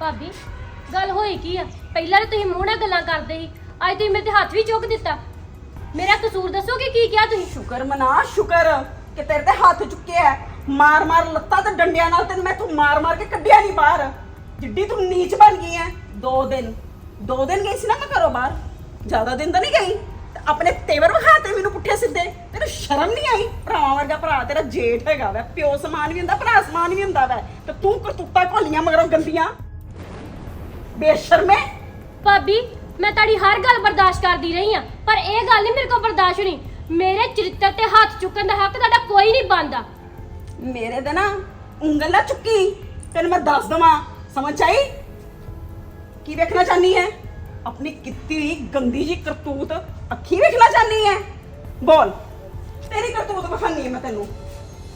ਭਾਬੀ, ਗੱਲ ਹੋਈ ਕੀ ਆ? ਪਹਿਲਾਂ ਤਾਂ ਤੁਸੀਂ ਮੂੰਹ ਨਾਲ ਗੱਲਾਂ ਕਰਦੇ ਸੀ, ਅੱਜ ਤੁਸੀਂ ਮੇਰੇ ਤੇ ਹੱਥ ਵੀ ਚੁੱਕ ਦਿੱਤਾ। ਮੇਰਾ ਕਸੂਰ ਦੱਸੋਗੇ ਕੀ ਕਿਹਾ ਤੁਸੀਂ? ਸ਼ੁਕਰ ਮਨਾ, ਸ਼ੁਕਰ, ਕਿ ਤੇਰੇ ਤੇ ਹੱਥ ਚੁੱਕਿਆ ਹੈ। ਮਾਰ ਮਾਰ ਲੱਤਾਂ ਤੇ ਡੰਡਿਆਂ ਨਾਲ ਤੈਨੂੰ ਮੈਂ ਤੂੰ ਮਾਰ ਮਾਰ ਕੇ ਕੱਢਿਆ ਨਹੀਂ ਬਾਹਰ। ਜਿੱਡੀ ਤੂੰ ਨੀਚ ਬਣ ਗਈ ਐ, ਦੋ ਦਿਨ। ਦੋ ਦਿਨ ਗਈ ਸੀ ਨਾ ਮੈਂ ਘਰੋਂ ਬਾਹਰ। ਜ਼ਿਆਦਾ ਦਿਨ ਤਾਂ ਨਹੀਂ ਗਈ। ਤੇ ਆਪਣੇ ਤੇਵਰ ਵਿਖਾਤੇ ਮੈਨੂੰ ਪੁੱਠੇ ਸਿੱਧੇ। ਤੈਨੂੰ ਸ਼ਰਮ ਨਹੀਂ ਆਈ? ਭਰਾਵਾਂ ਵਰਗਾ ਭਰਾ, ਤੇਰਾ ਜੇਠ ਹੈਗਾ ਵੈ। ਪਿਓ ਸਮਾਨ ਵੀ ਹੁੰਦਾ, ਭਰਾ ਸਮਾਨ ਵੀ ਹੁੰਦਾ ਵੈ। ਤੇ ਤੂੰ ਕਰਤੂਤਾ ਘੋਲੀਆਂ ਮਗਰੋਂ ਗੰਦੀਆਂ। ਬੇਸ਼ਰਮੇ। ਭਾਬੀ ਮੈਂ ਤੁਹਾਡੀ ਹਰ ਗੱਲ ਬਰਦਾਸ਼ਤ ਕਰਦੀ ਰਹੀ ਆ ਪਰ ਇਹ ਗੱਲ ਨਹੀਂ ਮੇਰੇ ਕੋਲ ਬਰਦਾਸ਼ਤ ਹੋਣੀ। ਮੇਰੇ ਚਰਿੱਤਰ ਤੇ ਹੱਥ ਚੁੱਕਣ ਦਾ ਹੱਕ ਤੁਹਾਡਾ ਕੋਈ ਨਹੀਂ ਬਣਦਾ। ਮੇਰੇ ਤੇ ਨਾ ਉਂਗਲ ਨਾ ਚੁੱਕੀ ਤੈਨੂੰ ਮੈਂ ਦੱਸ ਦਵਾਂ ਸਮਝ ਆਈ? ਕੀ ਵੇਖਣਾ ਚਾਹਨੀ ਹੈ ਆਪਣੀ ਕੀਤੀ ਹੋਈ ਗੰਦੀ ਜੀ ਕਰਤੂਤ ਅੱਖੀ ਵੇਖਣਾ ਚਾਹਨੀ ਹੈ ਬੋਲ। ਤੇਰੀ ਕਰਤੂਤ ਵਿਖਾਨੀ ਹੈ ਮੈਂ ਤੈਨੂੰ।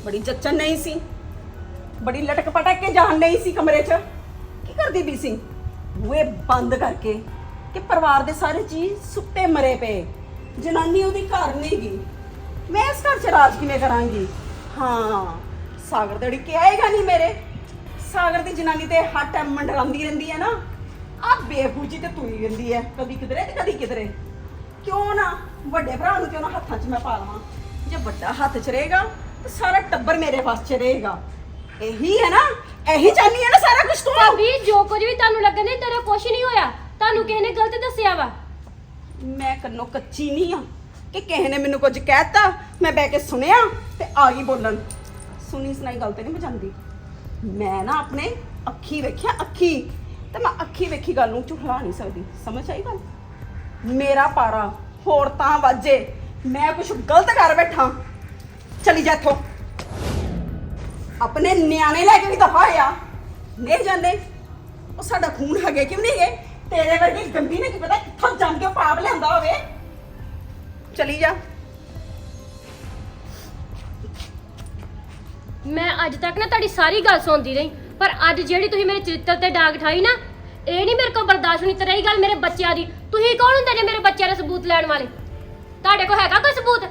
ਬੜੀ ਜੱਚਨ ਨਹੀਂ ਸੀ। ਬੜੀ ਲਟਕ ਪਟਕ ਕੇ ਜਾਣ ਨਹੀਂ ਸੀ ਕਮਰੇ 'ਚ। ਕੀ ਕਰਦੀ ਵੀ ਸੀ? ਬੂਏ ਬੰਦ ਕਰਕੇ ਕਿ ਪਰਿਵਾਰ ਦੇ ਸਾਰੇ ਜੀ ਸੁੱਤੇ ਮਰੇ ਪਏ। ਜਨਾਨੀ ਉਹਦੀ ਘਰ ਨਹੀਂ ਗਈ। ਮੈਂ ਇਸ ਘਰ 'ਚ ਰਾਜ ਕਿਵੇਂ ਕਰਾਂਗੀ? ਹਾਂ, ਸਾਗਰ ਦੇ ਕੇ ਆਏਗਾ ਨਹੀਂ ਮੇਰੇ। ਸਾਗਰ ਦੀ ਜਨਾਨੀ ਤੇ ਹੱਟ ਮੰਡਰਾਉਂਦੀ ਰਹਿੰਦੀ ਹੈ ਨਾ। ਆ ਬੇਬੂਜੀ ਤੇ ਤੁਰੀ ਰਹਿੰਦੀ ਹੈ, ਕਦੀ ਕਿਧਰੇ ਤੇ ਕਦੀ ਕਿਧਰੇ। ਕਿਉਂ ਨਾ? ਵੱਡੇ ਭਰਾ ਨੂੰ ਕਿਉਂ ਨਾ ਹੱਥਾਂ 'ਚ ਮੈਂ ਪਾ ਲਵਾਂ? ਜੇ ਵੱਡਾ ਹੱਥ 'ਚ ਰਹੇਗਾ, ਤੇ ਸਾਰਾ ਟੱਬਰ ਮੇਰੇ ਪਾਸ 'ਚ ਰਹੇਗਾ। ਇਹੀ ਹੈ ਨਾ ਇਹੀ ਚਾਹਨੀ ਹੈ ਨਾ ਸਾਰਾ ਕੁਝ ਤੂੰ? ਭਾਬੀ ਜੋ ਕੁਝ ਵੀ ਤੁਹਾਨੂੰ ਲੱਗਣ ਨਹੀਂ ਤੇਰੇ ਕੁਝ ਨਹੀਂ ਹੋਇਆ। ਤੁਹਾਨੂੰ ਕਿਸੇ ਨੇ ਗਲਤ ਦੱਸਿਆ ਵਾ। ਮੈਂ ਕੰਨੋਂ ਕੱਚੀ ਨਹੀਂ ਆ ਕਿ ਕਿਸੇ ਨੇ ਮੈਨੂੰ ਕੁਝ ਕਹਿਤਾ ਮੈਂ ਬਹਿ ਕੇ ਸੁਣਿਆ ਤੇ ਆ ਗਈ ਬੋਲਣ। ਸੁਣੀ ਸੁਣਾਈ ਗੱਲ ਤੇ ਨਹੀਂ ਮੈਂ ਜਾਂਦੀ। ਮੈਂ ਨਾ ਆਪਣੇ ਅੱਖੀ ਵੇਖਿਆ ਅੱਖੀ। ਤੇ ਮੈਂ ਅੱਖੀ ਵੇਖੀ ਗੱਲ ਨੂੰ ਝੁਠਲਾ ਨਹੀਂ ਸਕਦੀ। ਸਮਝ ਆਈ ਗੱਲ? ਮੇਰਾ ਪਾਰਾ ਹੋਰ ਤਾਂ ਵਾਜੇ। ਮੈਂ ਕੁਝ ਗਲਤ ਕਰ ਬੈਠਾ। ਚਲੀ ਜਾ ਇੱਥੋਂ। ਆਪਣੇ ਨਿਆਣੇ ਲੈ ਕੇ ਵੀ ਦਫਾ ਆ ਨਹੀਂ ਜਾਂਦੇ। ਉਹ ਸਾਡਾ ਖੂਨ ਹੈਗੇ ਕਿਉਂ ਨਹੀਂ ਗਏ ਤੇਰੇ ਵਰਗੀ ਗੰਦੀ ਨੇ ਕੀ ਪਤਾ ਕਿੱਥੋਂ ਜੰਮ ਕੇ ਪਾਪ ਲਿਆਂਦਾ ਹੋਵੇ। ਚਲੀ ਜਾ। ਮੈਂ ਅੱਜ ਤੱਕ ਨਾ ਤੁਹਾਡੀ ਸਾਰੀ ਗੱਲ ਸੁਣਦੀ ਰਹੀ ਪਰ ਅੱਜ ਜਿਹੜੀ ਤੁਸੀਂ ਮੇਰੇ ਚਰਿੱਤਰ ਤੇ ਡਾਗ ਠਾਈ ਨਾ ਇਹ ਨਹੀਂ ਮੇਰੇ ਕੋਲ ਬਰਦਾਸ਼ਤ ਹੋਣੀ ਤੇ ਰਹੀ ਗੱਲ ਮੇਰੇ ਬੱਚਿਆਂ ਦੀ। ਤੁਸੀਂ ਕੌਣ ਹੁੰਦੇ ਨੇ ਮੇਰੇ ਬੱਚਿਆਂ ਦਾ ਸਬੂਤ ਲੈਣ ਵਾਲੇ? ਤੁਹਾਡੇ ਕੋਲ ਹੈਗਾ ਕੋਈ ਸਬੂਤ?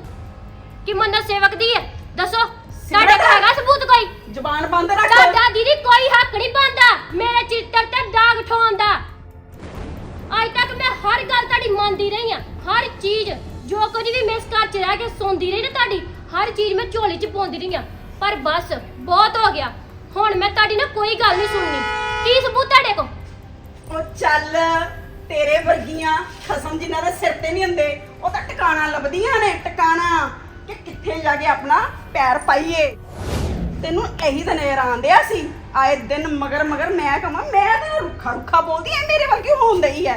ਕਿ ਮੰਨਾ ਸੇਵਕ ਦੀ ਹੈ? ਦੱਸੋ ਤੁਹਾਡੇ ਕੋਲ ਹੈਗਾ ਸਬੂਤ ਕੋਈ? ਜ਼ਬਾਨ ਬੰਦ ਰੱਖ। ਤੁਹਾਡਾ ਦੀਦੀ ਕੋਈ ਹੱਕ ਨਹੀਂ ਬਣਦਾ। ਮੇਰੇ ਚਿੱਤਰ ਤੇ ਦਾਗ ਠਾਉਣ ਦਾ। ਅੱਜ ਤੱਕ ਮੈਂ ਹਰ ਗੱਲ ਤੁਹਾਡੀ ਮੰਨਦੀ ਰਹੀ ਆ ਹਰ ਚੀਜ਼ ਜੋ ਕੁਝ ਵੀ ਮੈਂ ਇਸ ਘਰ 'ਚ ਰਹਿ ਕੇ ਸੁਣਦੀ ਰਹੀ ਨਾ ਤੁਹਾਡੀ ਹਰ ਚੀਜ਼ ਮੈਂ ਝੋਲੀ 'ਚ ਪਾਉਂਦੀ ਰਹੀ ਆ ਪਰ ਬਸ ਬਹੁਤ ਹੋ ਗਿਆ। ਹੁਣ ਮੈਂ ਤੁਹਾਡੀ ਨਾ ਕੋਈ ਗੱਲ ਨਹੀਂ ਸੁਣਨੀ। ਕੀ ਸਬੂਤ ਤੁਹਾਡੇ ਕੋਲ? ਉਹ ਚੱਲ ਤੇਰੇ ਵਰਗੀਆਂ ਖਸਮ ਜਿਨ੍ਹਾਂ ਦੇ ਸਿਰ ਤੇ ਨਹੀਂ ਹੁੰਦੇ ਉਹ ਤਾਂ ਟਿਕਾਣਾ ਲੱਭਦੀਆਂ ਨੇ ਟਿਕਾਣਾ। ਕਿ ਕਿੱਥੇ ਜਾ ਕੇ ਆਪਣਾ ਪੈਰ ਪਾਈਏ? ਤੈਨੂੰ ਇਹੀ ਤਾਂ ਨਜ਼ਰ ਆਂਦਿਆ ਸੀ ਆਏ ਦਿਨ ਮਗਰ ਮਗਰ ਮੈਂ ਕਹਾਂ ਮੈਂ ਤਾਂ ਰੁੱਖਾ ਰੁੱਖਾ ਬੋਲਦੀ ਐ ਮੇਰੇ ਵਰਗੀ ਹੋਣ ਦਈ ਐ?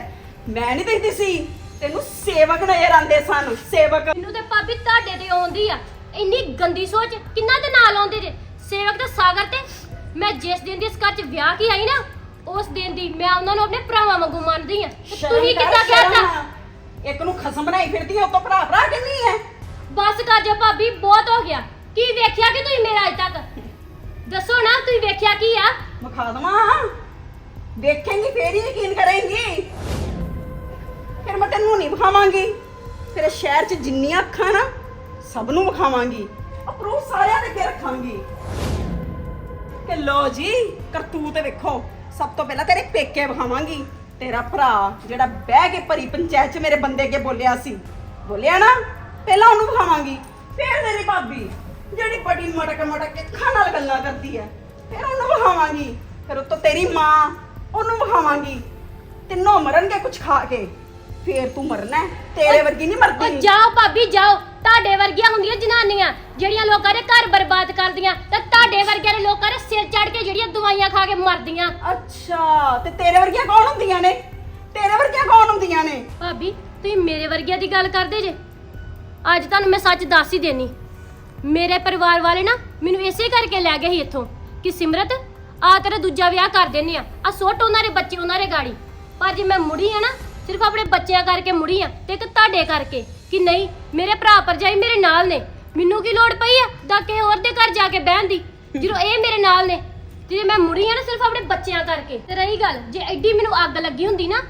ਮੈਂ ਨਹੀਂ ਦੇਖਦੀ ਸੀ। ਤੈਨੂੰ ਸੇਵਕ ਨਜ਼ਰ ਆਂਦੇ ਸਨ ਸੇਵਕ। ਮੈਨੂੰ ਤੇ ਭਾਬੀ ਤੁਹਾਡੇ ਤੇ ਆਉਂਦੀ ਆ। ਇੰਨੀ ਗੰਦੀ ਸੋਚ ਕਿੰਨਾ ਦੇ ਨਾਲ ਆਉਂਦੇ ਜੇ? ਸੇਵਕ ਦਾ ਸਾਗਰ ਤੇ। ਮੈਂ ਜਿਸ ਦਿਨ ਦੀ ਇਸ ਘਰ 'ਚ ਵਿਆਹ ਕੀ ਆਈ ਨਾ ਉਸ ਦਿਨ ਦੀ ਮੈਂ ਉਹਨਾਂ ਨੂੰ ਆਪਣੇ ਭਰਾਵਾਂ ਵਾਂਗੂ ਮੰਨਦੀ ਆ। ਤੇ ਸ਼ਰਮ ਤੁਸੀਂ ਕਰ, ਕਿੱਦਾਂ ਕਹਿਤਾ ਸ਼ਰਮ। ਇੱਕ ਨੂੰ ਖਸਮ ਬਣਾਈ ਫਿਰਦੀ ਐ ਉਹ ਤੋਂ ਭਰਾ ਭਰਾ ਕਿੰਨੀ ਐ ਬਸ ਕਰ ਜਾ ਭਾਬੀ ਬਹੁਤ ਹੋ ਗਿਆ। ਕੀ ਵੇਖਿਆ ਕਿ ਤੁਸੀਂ ਮੇਰਾ ਅਜ ਤੱਕ? ਦੱਸੋ ਨਾ, ਤੁਸੀਂ ਵੇਖਿਆ ਕੀ ਆ? ਵਿਖਾ ਦਵਾਂ ਦੇਖੇਂਗੀ ਫੇਰ ਹੀ ਯਕੀਨ ਕਰੇਂਗੀ। ਫਿਰ ਮੈਂ ਤੈਨੂੰ ਨਹੀਂ ਵਿਖਾਵਾਂਗੀ। ਫਿਰ ਸ਼ਹਿਰ 'ਚ ਜਿੰਨੀਆਂ ਅੱਖਾਂ ਨਾ, ਸਭ ਨੂੰ ਵਿਖਾਵਾਂਗੀ। ਅਪਰੂਵ ਸਾਰਿਆਂ ਦੇ ਅੱਗੇ ਰੱਖਾਂਗੀ। ਕਿ ਲੋ ਜੀ, ਕਰਤੂਤ ਵੇਖੋ। ਸਭ ਤੋਂ ਪਹਿਲਾਂ ਤੇਰੇ ਪੇਕੇ ਵਿਖਾਵਾਂਗੀ। ਤੇਰਾ ਭਰਾ ਜਿਹੜਾ ਬਹਿ ਕੇ ਭਰੀ ਪੰਚਾਇਤ 'ਚ ਮੇਰੇ ਬੰਦੇ ਅੱਗੇ ਬੋਲਿਆ ਸੀ। ਬੋਲਿਆ ਨਾ, ਪਹਿਲਾਂ ਉਹਨੂੰ ਵਿਖਾਵਾਂਗੀ। ਫਿਰ ਮੇਰੀ ਭਾਬੀ। ਜਿਹੜੀ ਬੜੀ ਮਟਕ ਮਟਕ ਕੇ ਅੱਖਾਂ ਨਾਲ ਗੱਲਾਂ ਕਰਦੀ ਹੈ ਫਿਰ ਉਹਨੂੰ ਵਿਖਾਵਾਂਗੀ ਫਿਰ ਉੱਤੋਂ ਤੇਰੀ ਮਾਂ ਉਹਨੂੰ ਵਿਖਾਵਾਂਗੀ। ਤਿੰਨੋਂ ਮਰਨਗੇ ਕੁਝ ਖਾ ਕੇ ਫੇਰ ਤੂੰ ਮਰਨਾ ਹੈ। ਤੇਰੇ ਵਰਗੀ ਨਹੀਂ ਉਹ ਮਰਦੀ ਜਾਓ ਭਾਬੀ ਜਾਓ। ਤੁਹਾਡੇ ਵਰਗੀਆਂ ਹੁੰਦੀਆਂ ਜਨਾਨੀਆਂ ਜਿਹੜੀਆਂ ਲੋਕਾਂ ਦੇ ਘਰ ਬਰਬਾਦ ਕਰਦੀਆਂ ਤੇ ਤੁਹਾਡੇ ਵਰਗਿਆਂ ਦੇ ਲੋਕਾਂ ਦੇ ਸਿਰ ਚੜ ਕੇ ਜਿਹੜੀਆਂ ਦਵਾਈਆਂ ਖਾ ਕੇ ਮਰਦੀਆਂ। ਅੱਛਾ ਤੇ ਤੇਰੇ ਵਰਗੀਆਂ ਕੌਣ ਹੁੰਦੀਆਂ ਨੇ? ਤੇਰੇ ਵਰਗੀਆਂ ਕੌਣ ਹੁੰਦੀਆਂ ਨੇ? ਭਾਬੀ ਤੁਸੀਂ ਮੇਰੇ ਵਰਗਿਆਂ ਦੀ ਗੱਲ ਕਰਦੇ ਜੇ? ਅੱਜ ਤੁਹਾਨੂੰ ਮੈਂ ਸੱਚ ਦੱਸ ਹੀ ਦੇਣੀ। ਮੇਰੇ ਪਰਿਵਾਰ ਵਾਲੇ ਨਾ ਮੈਨੂੰ ਇਸੇ ਕਰਕੇ ਲੈ ਗਏ ਸੀ ਇੱਥੋਂ ਕਿ ਸਿਮਰਤ ਆ ਤੇਰਾ ਦੂਜਾ ਵਿਆਹ ਕਰ ਦਿੰਨੇ ਆ ਆ ਸੁੱਟ ਉਹਨਾਂ ਦੇ ਬੱਚੇ, ਉਹਨਾਂ ਦੇ ਗਾੜੀ। ਪਰ ਜੇ ਮੈਂ ਮੁੜੀ ਆ ਨਾ, ਸਿਰਫ ਆਪਣੇ ਬੱਚਿਆਂ ਕਰਕੇ ਮੁੜੀ ਆ ਤੇ ਇੱਕ ਤੁਹਾਡੇ ਕਰਕੇ ਕਿ ਨਹੀਂ, ਮੇਰੇ ਭਰਾ ਭਰਜਾਈ ਮੇਰੇ ਨਾਲ ਨੇ। ਮੈਨੂੰ ਕੀ ਲੋੜ ਪਈ ਆ ਦਾ ਕੇ ਹੋਰ ਦੇ ਘਰ ਜਾ ਕੇ ਬਹਿਣ ਦੀ? ਜਦੋਂ ਇਹ ਮੇਰੇ ਨਾਲ ਨੇ, ਤੇ ਜੇ ਮੈਂ ਮੁੜੀ ਆ ਨਾ ਸਿਰਫ ਆਪਣੇ ਬੱਚਿਆਂ ਕਰਕੇ। ਤੇ ਰਹੀ ਗੱਲ, ਜੇ ਐਡੀ ਮੈਨੂੰ ਅੱਗ ਲੱਗੀ ਹੁੰਦੀ ਨਾ,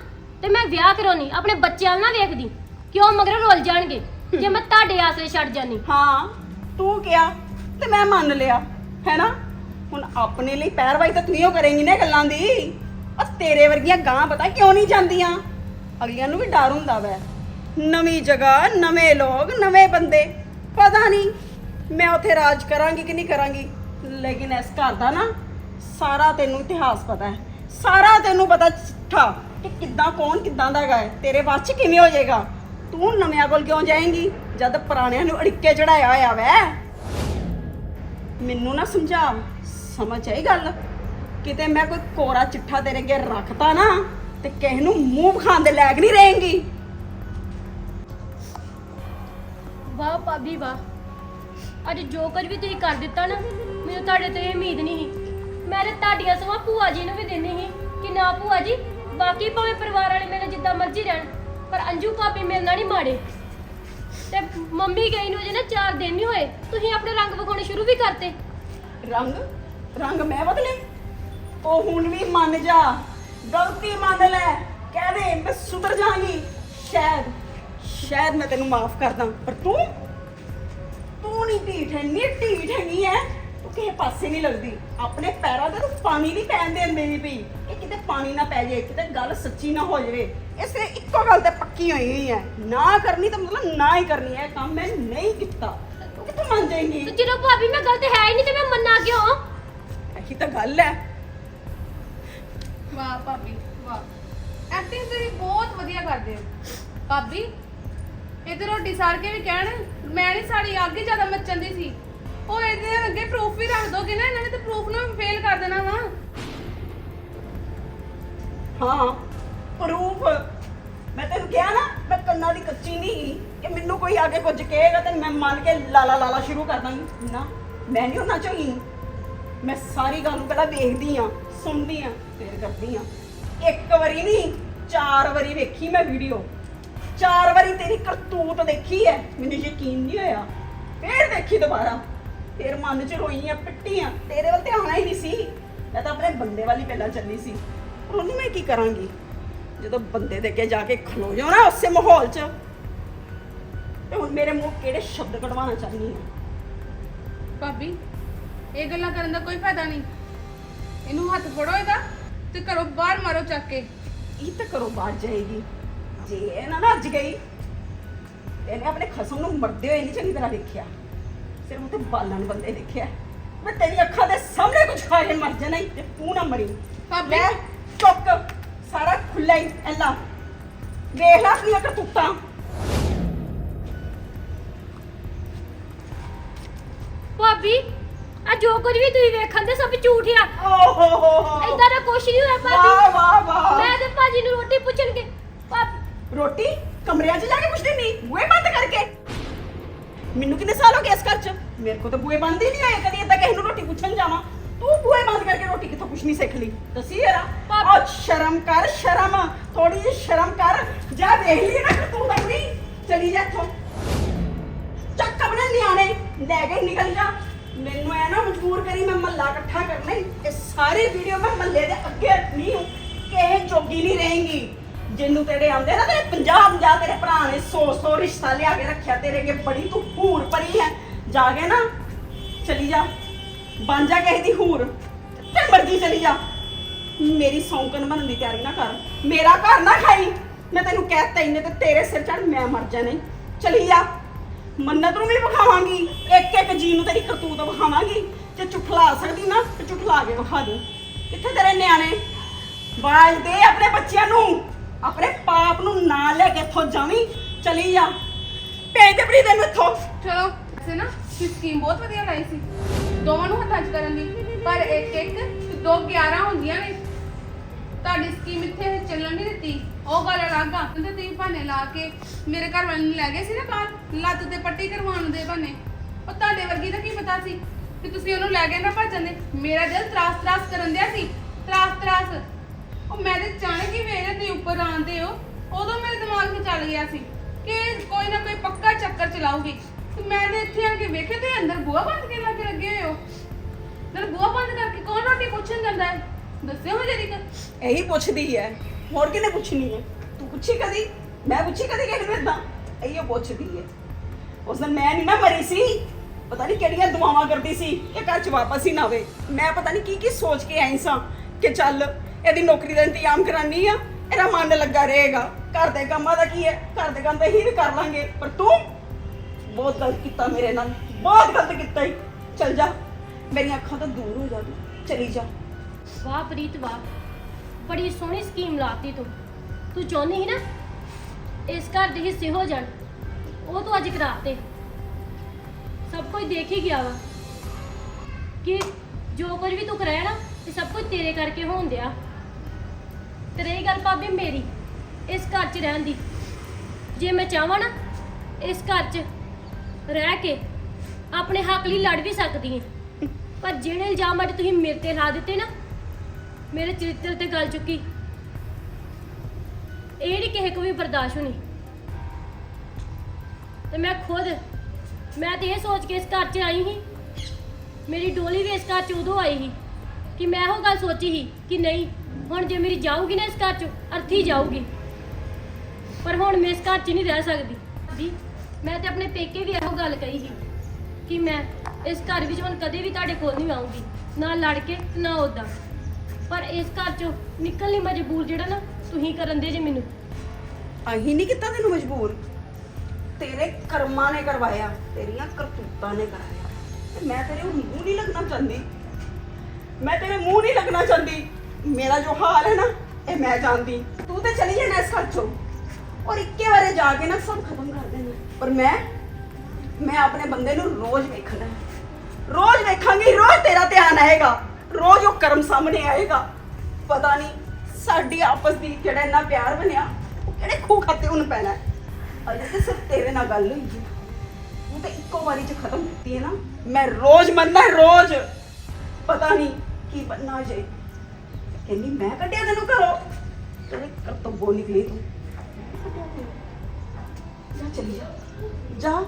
ਤੇ ਮੈਂ ਵਿਆਹ ਕਰਾਉਣੀ, ਆਪਣੇ ਬੱਚਿਆਂ ਨਾਲ ਨਾ ਵੇਖਦੀ। ਕਿਉਂ ਮਗਰ ਰੁੱਲ ਜਾਣਗੇ? ਜੇ ਮੈਂ ਤੁਹਾਡੇ ਆਸਰੇ ਛੱਡ ਜਾਨੀ ਹਾਂ। ਤੂੰ ਕਿਹਾ ਤੇ ਮੈਂ ਮੰਨ ਲਿਆ, ਹੈਨਾ? ਹੁਣ ਆਪਣੇ ਲਈ ਪੈਰਵਾਈ ਤਾਂ ਤੂੰ ਹੀ ਓ ਕਰੇਂਗੀ ਨਾ ਗੱਲਾਂ ਦੀ। ਆ ਤੇਰੇ ਵਰਗੀਆਂ ਗਾਂ ਪਤਾ ਕਿਉਂ ਨਹੀਂ ਜਾਂਦੀਆਂ? ਅਗਲੀਆਂ ਨੂੰ ਵੀ ਡਰ ਹੁੰਦਾ ਵੈ। ਨਵੀਂ ਜਗ੍ਹਾ, ਨਵੇਂ ਲੋਕ, ਨਵੇਂ ਬੰਦੇ, ਪਤਾ ਨਹੀਂ ਮੈਂ ਉੱਥੇ ਰਾਜ ਕਰਾਂਗੀ ਕਿ ਨਹੀਂ ਕਰਾਂਗੀ। ਲੇਕਿਨ ਇਸ ਘਰ ਦਾ ਨਾ ਸਾਰਾ ਤੈਨੂੰ ਇਤਿਹਾਸ ਪਤਾ ਹੈ। ਸਾਰਾ ਤੈਨੂੰ ਪਤਾ ਚਿੱਠਾ ਕਿ ਕਿੱਦਾਂ, ਕੌਣ ਕਿੱਦਾਂ ਦਾ ਹੈਗਾ ਹੈ। ਤੇਰੇ ਵੱਸ ਕਿਵੇਂ ਹੋ ਜਾਏਗਾ? ਤੂੰ ਨਵਿਆਂ ਕੋਲ ਕਿਉਂ ਜਾਏਂਗੀ? ਜਦ ਪੁਰਾਣਿਆਂ ਨੂੰ ਅੜਿੱਕੇ ਚੜਾਇਆ ਹੋਇਆ ਵੈ। ਮੈਨੂੰ ਨਾ ਸਮਝਾ, ਸਮਝ ਆਈ ਗੱਲ? ਕਿਤੇ ਮੈਂ ਕੋਈ ਕੋਰਾ ਚਿੱਠਾ ਤੇਰੇ ਅੱਗੇ ਰੱਖਤਾ ਨਾ, ਤੇ ਕਿਸੇ ਨੂੰ ਮੂੰਹ ਖਾਣ ਦੇ ਲਾਇਕ ਨਹੀਂ ਰਹੇਂਗੀ। ਵਾਹ ਭਾਬੀ ਵਾਹ। ਅੱਜ ਜੋ ਕੁਝ ਵੀ ਤੁਸੀਂ ਕਰ ਦਿੱਤਾ ਨਾ, ਮੈਨੂੰ ਤੁਹਾਡੇ ਤੋਂ ਇਹ ਉਮੀਦ ਨਹੀਂ ਸੀ। ਮੈਂ ਤੇ ਤੁਹਾਡੀਆਂ ਸਵਾ ਭੂਆ ਜੀ ਨੂੰ ਵੀ ਦਿੰਦੀ ਸੀ ਕਿ ਨਾ ਭੂਆ ਜੀ, ਬਾਕੀ ਭਾਵੇਂ ਪਰਿਵਾਰ ਵਾਲੇ ਮੇਰੇ ਜਿੱਦਾਂ ਮਰਜ਼ੀ ਰਹਿਣ। ਪਰ ਅੰਜੂ ਭਾਬੀ ਮੇਰੇ ਨਾਲ ਨਹੀਂ ਮਾੜੇ। ਤੇ ਮੰਮੀ ਗਈ ਨੂੰ ਅਜੇ ਨਾ 4 ਦਿਨ ਨਹੀਂ ਹੋਏ, ਤੁਸੀਂ ਆਪਣੇ ਰੰਗ ਵਿਖਾਉਣੇ ਸ਼ੁਰੂ ਵੀ ਕਰਤੇ। ਰੰਗ? ਰੰਗ ਮੈਂ ਬਦਲੇ? ਉਹ ਹੁਣ ਵੀ ਮੰਨ ਜਾ, ਗਲਤੀ ਮੰਨ ਲੈ, ਕਹਿ ਦੇ, ਮੈਂ ਸੁਧਰ ਜਾਾਂਗੀ ਸ਼ਾਇਦ ਸ਼ਾਇਦ ਮੈਂ ਤੈਨੂੰ ਮਾਫ ਕਰਦਾ ਪਰ ਤੂੰ? ਤੂੰ ਨਹੀਂ ਢੀਠ ਹੈ ਨੀ ਢੀਠ ਹੈਗੀ ਹੈ ਤੂੰ ਕਿਸੇ ਪਾਸੇ ਨਹੀਂ ਲੱਗਦੀ। ਆਪਣੇ ਪੈਰਾਂ ਤੇ ਤੂੰ ਪਾਣੀ ਨਹੀਂ ਪੈਣ ਦੇਂਦੀ ਨਹੀਂ ਪਈ। ਇਹ ਕਿਤੇ ਪਾਣੀ ਨਾ ਪੈ ਜਾਏ ਕਿਤੇ ਗੱਲ ਸੱਚੀ ਨਾ ਹੋ ਜਾਵੇ। ਇਸ ਲਈ ਇੱਕੋ ਗੱਲ ਤੇ ਪੱਕੀ ਹੋਈ ਹੋਈ ਹੈ। ਨਾ ਕਰਨੀ ਤਾਂ ਮਤਲਬ ਨਾ ਹੀ ਕਰਨੀ ਹੈ। ਇਹ ਕੰਮ ਮੈਂ ਨਹੀਂ ਕੀਤਾ। ਤੂੰ ਕਿੱਥੋਂ ਮੰਨ ਜਾਏਂਗੀ? ਤੇ ਜਦੋਂ ਭਾਬੀ ਮੈਂ ਗਲਤ ਹੈ ਹੀ ਨਹੀਂ ਤੇ ਮੈਂ ਮੰਨਾ ਕਿਉਂ? ਇਹੀ ਤਾਂ ਗੱਲ ਹੈ। ਵਾਹ ਭਾਬੀ ਵਾਹ। ਐਕਟਿੰਗ ਤੁਸੀਂ ਬਹੁਤ ਵਧੀਆ ਕਰਦੇ ਹੋ। ਭਾਬੀ ਇਹ ਤੇ ਰੋਟੀ ਸਾਰ ਕੇ ਵੀ ਕਹਿਣ ਮੈਂ ਨਹੀਂ ਸਾਡੀ ਅੱਗ ਹੀ ਜ਼ਿਆਦਾ ਮੱਚਣ ਦੀ ਸੀ। ਉਹ ਇਹਦੇ ਅੱਗੇ ਪ੍ਰੂਫ ਵੀ ਰੱਖ ਦੋਗੇ ਨਾ ਇਹਨਾਂ ਨੇ ਤੇ ਪ੍ਰੂਫ ਨੂੰ ਫੇਲ ਕਰ ਦੇਣਾ ਵਾ। ਹਾਂ ਪ੍ਰੂਫ ਮੈਂ ਤੈਨੂੰ ਕਿਹਾ ਨਾ, ਮੈਂ ਕੰਨਾਂ ਦੀ ਕੱਚੀ ਨਹੀਂ ਕਿ ਮੈਨੂੰ ਕੋਈ ਆ ਕੇ ਕੁਝ ਕਹੇਗਾ ਤੇ ਮੈਂ ਮੰਨ ਕੇ ਲਾਲਾ ਲਾਲਾ ਸ਼ੁਰੂ ਕਰ ਦਾਂਗੀ। ਨਾ, ਮੈਂ ਨਹੀਂ ਹੋਣਾ ਚਾਹੀ ਮੈਂ ਸਾਰੀ ਗੱਲ ਨੂੰ ਪਹਿਲਾਂ ਦੇਖਦੀ ਆ ਸੁਣਦੀ ਆ ਫਿਰ ਕਰਦੀ ਆ ਇੱਕ ਵਾਰੀ ਨਹੀਂ, ਚਾਰ ਵਾਰੀ ਵੇਖੀ ਮੈਂ ਵੀਡੀਓ ਚਾਰ ਵਾਰੀ ਤੇਰੀ ਕਰਤੂਤ ਦੇਖੀ ਹੈ। ਮੈਨੂੰ ਯਕੀਨ ਨਹੀਂ ਹੋਇਆ। ਫੇਰ ਦੇਖੀ ਦੁਬਾਰਾ। ਫਿਰ ਮਨ ਚ ਰੋਈਆਂ, ਪਿੱਟੀਆਂ। ਤੇਰੇ ਵੱਲ ਤੇ ਆਉਣਾ ਹੀ ਨਹੀਂ ਸੀ। ਮੈਂ ਤਾਂ ਆਪਣੇ ਬੰਦੇ ਵਾਲੀ ਪਹਿਲਾਂ ਚੱਲੀ ਸੀ। ਉਹਨੂੰ ਮੈਂ ਕੀ ਕਰਾਂਗੀ? ਜਦੋਂ ਬੰਦੇ ਦੇ ਅੱਗੇ ਜਾ ਕੇ ਖਲੋ ਜਾਓ ਨਾ ਉਸੇ ਮਾਹੌਲ 'ਚ। ਤੇ ਹੁਣ ਮੇਰੇ ਮੂੰਹ ਕਿਹੜੇ ਸ਼ਬਦ ਕਢਵਾਉਣਾ ਚਾਹਨੀ ਹੈ ਭਾਬੀ ਇਹ ਗੱਲਾਂ ਕਰਨ ਦਾ ਕੋਈ ਫਾਇਦਾ ਨਹੀਂ। ਇਹਨੂੰ ਹੱਥ ਫੜੋ ਇਹਦਾ ਤੇ ਘਰੋਂ ਬਾਹਰ ਮਾਰੋ ਚੱਕ ਕੇ। ਇਹ ਤਾਂ ਕਰੋ ਬਾਤ ਜਾਏਗੀ। ਜੇ ਇਹ ਨਾ ਨਾ ਅੱਜ ਗਈ ਤੇ ਇਹਨੇ ਆਪਣੇ ਖਸਮ ਨੂੰ ਮਰਦੇ ਹੋਏ ਨਹੀਂ ਚੰਗੀ ਤਰ੍ਹਾਂ ਦੇਖਿਆ ਸਿਰਫ ਉੱਤੇ ਬਾਲਣ ਬੰਦੇ ਦੇਖਿਆ ਮੈਂ ਤੇਰੀ ਅੱਖਾਂ ਦੇ ਸਾਹਮਣੇ ਕੁਝ ਖਾ ਕੇ ਮਰ ਜਾਣਾ ਈ ਤੇ ਤੂੰ ਨਾ ਮਰੀ। ਭਾਬੀ ਚੁੱਕ ਸਾਰਾ ਖੁੱਲਾ ਹੀ ਐਲਾ ਵੇਖ ਲੈ ਆਪਣੀਆਂ ਕਰਤੂਤਾਂ। ਭਾਬੀ ਆ ਜੋ ਕੁਝ ਵੀ ਤੁਸੀਂ ਵੇਖਣ ਦੇ ਸਭ ਝੂਠ ਆ। ਓਹ ਹੋ ਹੋ ਹੋ। ਏਦਾਂ ਦਾ ਕੁਛ ਨਹੀਂ ਹੋਇਆ ਵਾਹ ਭਾਬੀ। ਵਾਹ ਵਾਹ ਮੈਂ ਤੇ ਭਾਜੀ ਨੂੰ ਰੋਟੀ ਪੁੱਛਣਗੇ। ਭਾਬੀ ਰੋਟੀ ਕਮਰਿਆਂ 'ਚ ਜਾ ਕੇ ਪੁੱਛਦੀ ਨਹੀਂ ਬੂਹੇ ਬੰਦ ਕਰਕੇ। ਮੈਨੂੰ ਕਿੰਨੇ ਸਾਲ ਹੋ ਗਏ ਇਸ ਘਰ 'ਚ? ਮੇਰੇ ਕੋ ਤਾਂ ਬੂਹੇ ਬੰਦ ਹੀ ਨਹੀਂ ਹੋਏ ਕਦੀ ਏਦਾਂ ਕਿਸੇ ਨੂੰ ਰੋਟੀ ਪੁੱਛਣ ਜਾਵਾਂ। ਤੂੰ ਬੂਹੇ ਬੰਦ ਕਰਕੇ ਰੋਟੀ ਕਿੱਥੋਂ ਪੁੱਛਣੀ ਸਿੱਖ ਲਈ? ਦੱਸੀ ਯਾਰਾ ਭਾਬੀ- ਉਹ ਸ਼ਰਮ ਕਰ ਸ਼ਰਮ। ਥੋੜੀ ਜਿਹੀ ਸ਼ਰਮ ਕਰ। ਜਾ ਦੇਖ ਲਈ ਨਾ ਤੂੰ ਆਪਣੀ ਚਲੀ ਜਾ ਇੱਥੋਂ। ਚੱਕ ਆਪਣੇ ਨਿਆਣੇ। ਲੈ ਕੇ ਨਿਕਲ ਜਾ। ਮੈਨੂੰ ਐ ਨਾ ਮਜਬੂਰ ਕਰੀ ਮੈਂ ਮੱਲਾ ਇਕੱਠਾ ਕਰਨਾ ਈ। ਇਹ ਸਾਰੀ ਵੀਡੀਓ ਮੈਂ ਮੱਲੇ ਦੇ ਅੱਗੇ ਨਹੀਂ ਹੂੰ ਕਿਸੇ ਜੋਗੀ ਨਹੀਂ ਰਹੇਂਗੀ। ਜਿੰਨੂੰ ਤੇਰੇ ਆਉਂਦੇ ਨਾ ਤੇਰੇ 50 50 ਤੇਰੇ ਭਰਾ ਨੇ 100 100 ਰਿਸ਼ਤਾ ਲਿਆ ਕੇ ਰੱਖਿਆ। ਤੇਰੇ ਅੱਗੇ ਬੜੀ ਤੂੰ ਹੂਰ ਪਰੀ ਹੈ ਜਾ ਕੇ ਨਾ ਚਲੀ ਜਾ। ਬਣ ਜਾ ਕਿਸੇ ਦੀ ਹੂਰ। ਤੇ ਮਰਜ਼ੀ ਚਲੀ ਜਾ। ਮੇਰੀ ਸੌਂਕਣ ਬਣਨ ਦੀ ਤਿਆਰੀ ਨਾ ਕਰ। ਮੇਰਾ ਘਰ ਨਾ ਖਾਈ। ਮੈਂ ਤੈਨੂੰ ਕਹਿਤਾ ਇਹਨੇ ਤੇ ਤੇਰੇ ਸਿਰ ਚੜ ਮੈਂ ਮਰ ਜਾਣਾ ਈ। ਚਲੀ ਜਾ। ਮੰਨਤ ਨੂੰ ਵੀ ਵਿਖਾਵਾਂਗੀ। ਇੱਕ ਇੱਕ ਜੀ ਨੂੰ ਤੇਰੀ ਕਰਤੂਤ ਵਿਖਾਵਾਂਗੀ। ਜੇ ਚੁਠਲਾ ਸਕਦੀ ਨਾ, ਤੇ ਚੁਠਲਾ ਕੇ ਵਿਖਾ ਦੇ। ਕਿੱਥੇ ਤੇਰੇ ਨਿਆਣੇ? ਬਾਜ ਦੇ ਆਪਣੇ ਬੱਚਿਆਂ ਨੂੰ। ਆਪਣੇ ਪਾਪ ਨੂੰ ਨਾਲ ਲੈ ਕੇ ਇੱਥੋਂ ਜਾਵੀਂ। ਚਲੀ ਜਾ। ਭੇਜ ਦੇ ਬੜੀ ਤੈਨੂੰ ਇੱਥੋਂ। ਚਲੋ। ਐਸੇ ਨਾ ਸਕੀਮ ਬਹੁਤ ਵਧੀਆ ਲਾਈ ਸੀ। ਦੋਵਾਂ ਨੂੰ ਹੱਥਾਂ 'ਚ ਕਰਨ ਦੀ। ਪਰ ਇੱਕ ਇੱਕ ਦੋ 11 ਹੁੰਦੀਆਂ ਨੇ। ਤੁਹਾਡੀ ਸਕੀਮ ਇੱਥੇ ਚੱਲਣ ਨਹੀਂ ਦਿੱਤੀ। ਉਹ ਗੱਲ ਅਲੱਗ ਆ। ਤੇ ਤੁਸੀਂ ਬਹਾਨੇ ਲਾ ਕੇ ਮੇਰੇ ਘਰ ਵਾਲੇ ਨੂੰ ਲੈ ਗਏ ਸੀ ਨਾ ਬਾਹਰ। ਲੱਤ ਤੇ ਪੱਟੀ ਕਰਵਾਉਣ ਦੇ ਬਹਾਨੇ। ਉਹ ਤੁਹਾਡੇ ਵਰਗੀ ਦਾ ਕੀ ਪਤਾ ਸੀ ਕਿ ਤੁਸੀਂ ਉਹਨੂੰ ਲੈ ਗਏ ਨਾ ਭੱਜਣ ਦੇ? ਮੇਰਾ ਦਿਲ ਤਰਾਸ ਤਰਾਸ ਕਰਨ ਦਿਆ ਸੀ। ਤਰਾਸ ਤਰਾਸ ਉਹ ਮੈਂ ਤੇ ਚਾਹਣੇ ਕਿ ਮੇਰੇ ਤੇ ਉੱਪਰ ਆਂਦੇ ਹੋ ਉਦੋਂ ਮੇਰੇ ਦਿਮਾਗ 'ਚ ਚੱਲ ਗਿਆ ਸੀ ਕਿ ਕੋਈ ਨਾ ਕੋਈ ਪੱਕਾ ਚੱਕਰ ਚਲਾਉਗੀ ਤੇ ਮੈਂ ਤੇ ਇੱਥੇ ਆ ਕੇ ਵੇਖਿਆ ਤੇ ਅੰਦਰ ਬੂਹਾ ਬੰਦ ਕੇ ਲੱਗੇ ਲੱਗੇ ਹੋਏ ਹੋ? ਨਾਲ ਬੂਹਾ ਬੰਦ ਕਰਕੇ ਕੌਣ ਰੋਟੀ ਪੁੱਛਣ ਜਾਂਦਾ ਹੈ? ਦੱਸਿਓ ਹਾਂ ਜਰੀ ਇਹੀ ਪੁੱਛਦੀ ਹੈ। ਹੋਰ ਕਿਨੇ ਪੁੱਛਣੀ ਹੈ? ਤੂੰ ਪੁੱਛੀ ਕਦੀ? ਮੈਂ ਪੁੱਛੀ ਕਦੀ ਕਿਸੇ ਨੂੰ ਏਦਾਂ? ਇਹੀ ਪੁੱਛਦੀ ਹੈ। ਉਸ ਦਿਨ ਮੈਂ ਨਹੀਂ ਨਾ ਮਰੀ ਸੀ। ਪਤਾ ਨਹੀਂ ਕਿਹੜੀਆਂ ਦੁਆਵਾਂ ਕਰਦੀ ਸੀ ਕਿ ਘਰ ਚ ਵਾਪਸ ਹੀ ਨਾ ਆਵੇ। ਮੈਂ ਪਤਾ ਨਹੀਂ ਕੀ ਕੀ ਸੋਚ ਕੇ ਆਈ ਸਾਂ ਕਿ ਚੱਲ ਇਹਦੀ ਨੌਕਰੀ ਦਾ ਇੰਤਜ਼ਾਮ ਕਰਾਨੀ ਆ। ਇਹਦਾ ਮਨ ਲੱਗਾ ਰਹੇਗਾ। ਘਰ ਦੇ ਕੰਮਾਂ ਦਾ ਕੀ ਹੈ? ਘਰ ਦੇ ਕੰਮ ਤਾਂ ਹੀ ਕਰ ਲਾਂਗੇ। ਪਰ ਤੂੰ ਬਹੁਤ ਗਲਤ ਕੀਤਾ ਮੇਰੇ ਨਾਲ, ਬਹੁਤ ਗਲਤ ਕੀਤਾ ਹੀ ਚਲ ਜਾ। ਮੇਰੀਆਂ ਅੱਖਾਂ ਤੋਂ ਦੂਰ ਹੋ ਜਾ ਤੂੰ। ਚਲੀ ਜਾ। ਵਾਹ ਪ੍ਰੀਤ, ਵਾਹ। ਬੜੀ ਸੋਹਣੀ ਸਕੀਮ ਲਾਤੀ ਤੂੰ। ਤੂੰ ਚਾਹੁੰਦੀ ਸੀ ਨਾ, ਇਸ ਘਰ ਦੇ ਹਿੱਸੇ ਹੋ ਜਾਣ। ਉਹ ਤੂੰ ਅੱਜ ਕਰਾਤੇ ਸਭ ਕੁਝ ਦੇਖ ਹੀ ਗਿਆ ਵਾ। ਕਿ ਜੋ ਕੁਝ ਵੀ ਤੂੰ ਕਰਾਇਆ ਨਾ, ਇਹ ਸਭ ਕੁਝ ਤੇਰੇ ਕਰਕੇ ਹੋਣ ਦਿਆ ਤੇ ਰਹੀ ਗੱਲ ਭਾਬੀ ਮੇਰੀ, ਇਸ ਘਰ 'ਚ ਰਹਿਣ ਦੀ। ਜੇ ਮੈਂ ਚਾਹਾਂ ਨਾ, ਇਸ ਘਰ 'ਚ ਰਹਿ ਕੇ ਆਪਣੇ ਹੱਕ ਲਈ ਲੜ ਵੀ ਸਕਦੀ ਹਾਂ ਪਰ ਜਿਹੜੇ ਇਲਜ਼ਾਮ ਅੱਜ ਤੁਸੀਂ ਮੇਰੇ ਤੇ ਲਾ ਦਿੱਤੇ ਨਾ, ਮੇਰੇ ਚਰਿੱਤਰ ਤੇ ਗੱਲ ਚੁੱਕੀ। ਇਹ ਨਹੀਂ ਕਿਸੇ ਕੋ ਵੀ ਬਰਦਾਸ਼ਤ ਹੋਣੀ। ਤੇ ਮੈਂ ਖੁਦ, ਮੈਂ ਤੇ ਇਹ ਸੋਚ ਕੇ ਇਸ ਘਰ 'ਚ ਆਈ ਸੀ, ਮੇਰੀ ਡੋਲੀ ਵੀ ਇਸ ਘਰ 'ਚ ਉਦੋਂ ਆਈ ਸੀ ਕਿ ਮੈਂ ਉਹ ਗੱਲ ਸੋਚੀ ਸੀ ਕਿ ਨਹੀਂ, ਹੁਣ ਜੇ ਮੇਰੀ ਜਾਊਗੀ ਨਾ ਇਸ ਘਰ 'ਚ, ਅਰਥੀ ਜਾਊਗੀ। ਪਰ ਹੁਣ ਮੈਂ ਇਸ ਘਰ 'ਚ ਨਹੀਂ ਰਹਿ ਸਕਦੀ। ਜੀ। ਮੈਂ ਤੇ ਆਪਣੇ ਪੇਕੇ ਵੀ ਇਹੋ ਗੱਲ ਕਹੀ ਸੀ ਕਿ ਮੈਂ ਇਸ ਘਰ ਵਿੱਚ ਹੁਣ ਕਦੇ ਵੀ ਤੁਹਾਡੇ ਕੋਲ ਨਹੀਂ ਆਉਂਗੀ, ਨਾ ਲੜ ਕੇ ਨਾ ਉਦਾਂ ਪਰ ਇਸ ਘਰ 'ਚੋਂ ਨਿਕਲਣ ਲਈ ਮਜਬੂਰ ਜਿਹੜਾ ਨਾ ਤੁਸੀਂ ਕਰਨ ਦੇ ਜੇ ਮੈਨੂੰ। ਅਹੀਂ ਨਹੀਂ ਕੀਤਾ ਤੈਨੂੰ ਮਜਬੂਰ। ਤੇਰੇ ਕਰਮਾਂ ਨੇ ਕਰਵਾਇਆ, ਤੇਰੀਆਂ ਕਰਤੂਤਾਂ ਨੇ ਕਰਾਇਆ। ਤੇ ਮੈਂ ਤੇਰੇ ਮੂੰਹ ਨਹੀਂ ਲੱਗਣਾ ਚਾਹੁੰਦੀ। ਮੈਂ ਤੇਰੇ ਮੂੰਹ ਨਹੀਂ ਲੱਗਣਾ ਚਾਹੁੰਦੀ। ਮੇਰਾ ਜੋ ਹਾਲ ਹੈ ਨਾ, ਇਹ ਮੈਂ ਜਾਣਦੀ। ਤੂੰ ਤੇ ਚਲੀ ਜਾਣਾ ਇਸ ਘਰ ਚੋਂ। ਔਰ ਇੱਕੇ ਵਾਰੇ ਜਾ ਕੇ ਨਾ ਸਭ ਖਤਮ ਕਰ ਦੇਣਾ। ਪਰ ਮੈਂ ਮੈਂ ਆਪਣੇ ਬੰਦੇ ਨੂੰ ਰੋਜ਼ ਵੇਖਣਾ। ਰੋਜ਼ ਵੇਖਾਂਗੀ, ਰੋਜ਼ ਤੇਰਾ ਧਿਆਨ ਆਏਗਾ। ਰੋਜ਼ ਉਹ ਕਰਮ ਸਾਹਮਣੇ ਆਏਗਾ। ਪਤਾ ਨਹੀਂ ਸਾਡੀ ਆਪਸ ਦੀ ਜਿਹੜਾ ਇੰਨਾ ਪਿਆਰ ਬਣਿਆ ਉਹ ਕਿਹੜੇ ਖੂਹ ਖਾਤੇ ਹੁਣ ਪੈਣਾ। ਅਜੇ ਤੇ ਸਿਰਫ ਤੇਰੇ ਨਾਲ ਗੱਲ ਹੋਈ ਜੀ ਉਹ ਤਾਂ ਇੱਕੋ ਵਾਰੀ ਚ ਖਤਮ ਕੀਤੀ ਹੈ ਨਾ। ਮੈਂ ਰੋਜ਼ ਮੰਨਦਾ ਰੋਜ਼। ਪਤਾ ਨਹੀਂ ਕੀ ਬੰਨਾ ਜੇ। ਕਹਿੰਦੀ, ਮੈਂ ਕੱਢਿਆ ਤੈਨੂੰ ਘਰੋਂ? ਤੇਰੇ ਕਰਤੱਬੋਂ ਨਿਕਲੀ ਤੂੰ। ਜਾ ਚਲੀ ਜਾ ਜਾ।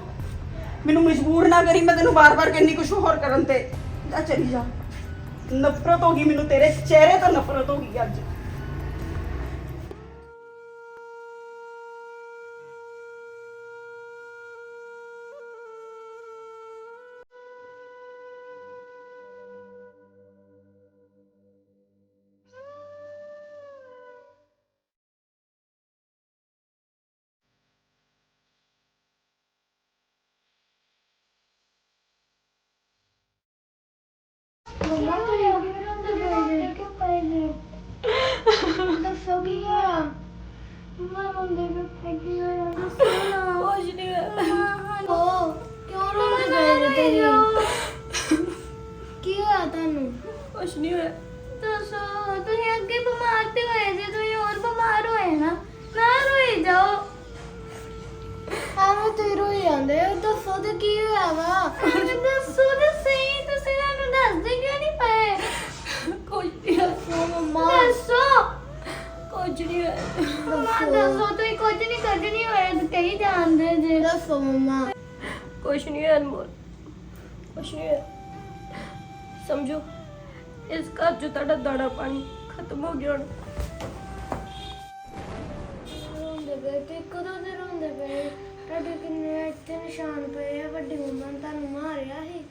ਮੈਨੂੰ ਮਜਬੂਰ ਨਾ ਕਰੀ, ਮੈਂ ਤੈਨੂੰ ਵਾਰ ਵਾਰ ਕਹਿੰਦੀ ਕੁਛ ਹੋਰ ਕਰਨ ਤੇ। ਜਾ ਚਲੀ ਜਾ। ਨਫ਼ਰਤ ਹੋ ਗਈ ਮੈਨੂੰ ਤੇਰੇ ਚਿਹਰੇ ਤੋਂ, ਨਫ਼ਰਤ ਹੋ ਗਈ ਅੱਜ। ਕੁਝ ਨਹੀਂ ਹੋਇਆ। ਦੱਸੋ ਤੁਸੀਂ ਅੱਗੇ ਬਿਮਾਰ ਤੇ ਹੋਏ ਸੀ ਤੁਸੀਂ ਹੋਰ ਬਿਮਾਰ ਹੋਏ ਨਾ ਨਾ ਰੋਈ ਜਾਓ। ਆਵੇਂ ਤੇ ਰੋਈ ਜਾਂਦੇ ਹੋ। ਦੱਸੋ ਤੇ ਕੀ ਹੋਇਆ ਵਾ? ਦੱਸੋ ਤੇ ਸਹੀ ਤੁਸੀਂ ਸਾਨੂੰ ਦੱਸਦੇ ਕਿਉਂ ਨਹੀਂ ਪਏ? ਕੁਝ ਨਹੀਂ ਹੋਇਆ ਮੰਮਾ। ਦੱਸੋ। ਕੁਝ ਨਹੀਂ ਹੋਇਆ। ਮੰਮਾ ਦੱਸੋ ਤੁਸੀਂ ਕੁਝ ਨਹੀਂ ਕੱਢਣੀ ਹੋਇਆ ਤੇ ਕਹੀ ਜਾਂਦੇ ਜੇ। ਦੱਸੋ ਮੰਮਾ। ਕੁਝ ਨਹੀਂ ਹੋਇਆ ਅਨਮੋਲ। ਕੁਝ ਨਹੀਂ ਹੋਇਆ। ਸਮਝੋ। ਇਸ ਘਰ 'ਚ ਤੁਹਾਡਾ ਦਾਣਾ ਪਾਣੀ ਖਤਮ ਹੋ ਗਿਆ ਹੁਣ। ਰੋਂਦੇ ਪਏ ਤੇ ਕਦੋਂ ਦੇ ਰੋਂਦੇ ਪਏ? ਤੁਹਾਡੇ ਕਿੰਨੇ ਇੱਥੇ ਨਿਸ਼ਾਨ ਪਏ ਆ ਵੱਡੀ ਮੰਮਾ ਨੇ ਤੁਹਾਨੂੰ ਮਾਰਿਆ ਸੀ।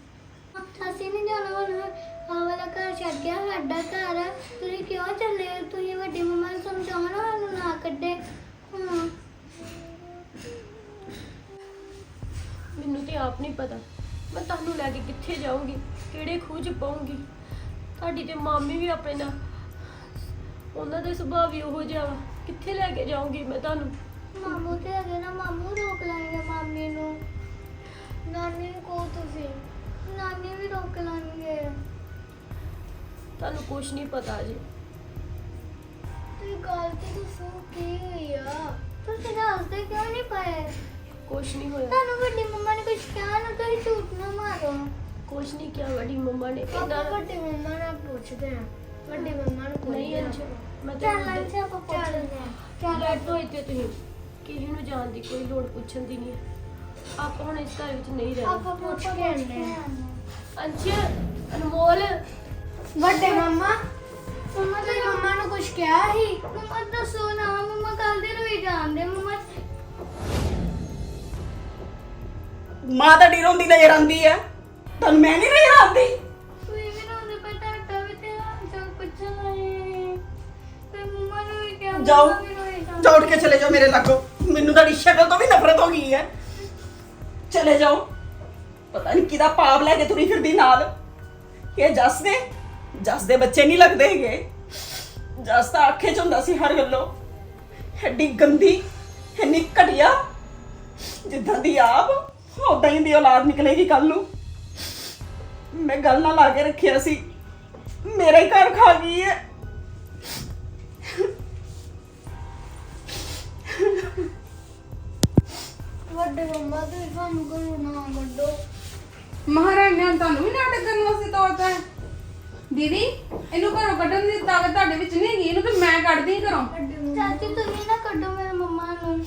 ਅਸੀਂ ਨਹੀਂ ਜਾਣਾ ਹੁਣ। ਆਹ ਵਾਲਾ ਘਰ ਛੱਡ ਗਿਆ ਸਾਡਾ ਘਰ ਆ। ਤੁਸੀਂ ਕਿਉਂ ਚੱਲੇ? ਹੋ? ਤੁਸੀਂ ਵੱਡੀ ਮੰਮਾ ਨੂੰ ਸਮਝਾਓ ਨਾ ਕੱਢੇ। ਹਾਂ। ਮੈਨੂੰ ਤੇ ਆਪ ਨਹੀਂ ਪਤਾ। ਮੈਂ ਤੁਹਾਨੂੰ ਲੈ ਕੇ ਕਿੱਥੇ ਜਾਊਂਗੀ? ਕਿਹੜੇ ਖੂਹ 'ਚ ਪਾਉਂਗੀ ਤੁਹਾਡੀ ਤੇ ਮਾਮੀ ਵੀ ਆਪਣੇ ਨਾਲ। ਉਹਨਾਂ ਦਾ ਸੁਭਾਅ ਵੀ ਉਹੋ ਜਿਹਾ ਵਾ। ਕਿੱਥੇ ਲੈ ਕੇ ਜਾਊਂਗੀ ਮੈਂ ਤੁਹਾਨੂੰ? ਮਾਮੂ ਤੇ ਹੈਗੇ ਨਾ ਮਾਮੂ ਰੋਕ ਲਾਂਗੇ ਮਾਮੀ ਨੂੰ। ਨਾਨੀ ਨੂੰ ਕਹੋ ਤੁਸੀਂ। ਨਾਨੀ ਵੀ ਰੋਕ ਲਾਂਗੇ ਤੁਹਾਨੂੰ ਕੁਝ ਨਹੀਂ ਪਤਾ ਜੀ ਤੁਸੀਂ ਗੱਲ ਤੇ ਦੱਸੋ ਕੀ ਹੋਈ ਆ? ਤੁਸੀਂ ਦੱਸਦੇ ਕਿਉਂ ਨਹੀਂ ਪਏ? ਕੁਝ ਨਹੀਂ ਹੋਇਆ। ਤੁਹਾਨੂੰ ਵੱਡੀ ਮੰਮਾ ਨੇ ਕੁਝ ਕਿਹਾ ਨਾ ਤੁਸੀਂ ਝੂਠ ਨਾ ਮਾਰੋ। ਕੁਝ ਨਹੀਂ ਕਿਹਾ ਵੱਡੀ ਮੰਮਾ ਨੇ। ਇਹਨਾਂ ਵੱਡੀ ਮੰਮਾ ਨਾਲ ਪੁੱਛਦੇ ਆ। ਵੱਡੀ ਮੰਮਾ ਨੂੰ ਨਹੀਂ ਅੰਸ਼ ਮੈਂ ਚੱਲ ਤਾਂ ਅੰਸ਼ ਆਪਾਂ ਪੁੱਛਦੇ ਆ। ਚੱਲ ਬੈਠੋ ਇੱਥੇ ਤੁਸੀਂ। ਕਿਸੇ ਨੂੰ ਜਾਣ ਦੀ ਕੋਈ ਲੋੜ ਪੁੱਛਣ ਦੀ ਨਹੀਂ ਹੈ। ਆਪਾਂ ਹੁਣ ਇਸ ਘਰ ਵਿੱਚ ਨਹੀਂ ਰਹਿਣਾ। ਆਪਾਂ ਪੁੱਛ ਕੇ ਆਉਂਦੇ ਆ ਅੰਸ਼ ਅਨਮੋਲ। ਵੱਡੇ ਮੰਮਾ ਮੰਮਾ ਤੇ ਮੰਮਾ ਨੂੰ ਕੁਝ ਕਿਹਾ ਸੀ? ਮੰਮਾ ਦੱਸੋ ਨਾ ਮੰਮਾ ਕੱਲ ਦੇ ਰੋਈ ਜਾਂਦੇ ਮੰਮਾ। ਮਾਂ ਤਾਂ ਡਿਰੋਂਦੀ ਨਜ਼ਰ ਆਉਂਦੀ ਹੈ। ਤੁਹਾਨੂੰ ਮੈਂ ਨਹੀਂ ਨਜ਼ਰ ਆਉਂਦੀ ਤੁਸੀਂ ਵੀ ਰੋਂਦੇ ਪਏ ਤੁਹਾਡਾ ਵੀ ਤੇ ਚਲ ਪੁੱਛਣ ਆਏ ਜਾਓ ਜਾਓ। ਉੱਠ ਕੇ ਚਲੇ ਜਾਓ ਮੇਰੇ ਲਾਗੋਂ। ਮੈਨੂੰ ਤੁਹਾਡੀ ਸ਼ਕਲ ਤੋਂ ਵੀ ਨਫ਼ਰਤ ਹੋ ਗਈ ਹੈ। ਚਲੇ ਜਾਓ। ਪਤਾ ਨਹੀਂ ਕਿਹਦਾ ਪਾਪ ਲੈ ਕੇ ਤੁਰੀ ਫਿਰਦੀ ਨਾਲ। ਇਹ ਜੱਸ ਦੇ ਜੱਸ ਦੇ ਬੱਚੇ ਨਹੀਂ ਲੱਗਦੇ ਹੈਗੇ। ਜੱਸ ਤਾਂ ਆਖੇ ਚ ਹੁੰਦਾ ਸੀ ਹਰ ਗੱਲੋਂ ਐਡੀ ਗੰਦੀ ਇੰਨੀ ਘਟੀਆ ਜਿੱਦਾਂ ਦੀ ਆਪ ਉਦਾਂ ਹੀ ਦੀ ਔਲਾਦ ਨਿਕਲੇਗੀ ਕੱਲ ਨੂੰ। ਮੈਂ ਗੱਲ ਨਾਲ ਲਾ ਕੇ ਰੱਖਿਆ ਸੀ। ਮੇਰਾ ਹੀ ਘਰ ਖਾ ਗਈ ਹੈ। ਵੱਡੇ ਮੰਮਾ ਤੇ ਸਾਨੂੰ ਘਰੋਂ ਨਾ ਕੱਢੋ ਮਹਾਰਾਣੀ ਨੇ ਤੁਹਾਨੂੰ ਵੀ ਨਾਟਕ ਕਰਨ ਵਾਸਤੇ ਤੋਰਤਾ ਹੈ। ਦੀਦੀ ਇਹਨੂੰ ਘਰੋਂ ਕੱਢਣ ਦੀ ਤਾਕਤ ਤੁਹਾਡੇ ਵਿੱਚ ਨਹੀਂ ਹੈਗੀ ਇਹਨੂੰ ਤਾਂ ਮੈਂ ਕੱਢਦੀ ਘਰੋਂ। ਚਾਚੀ ਤੁਸੀਂ ਨਾ ਕੱਢੋ ਮੇਰੇ ਮੰਮਾ ਨੂੰ।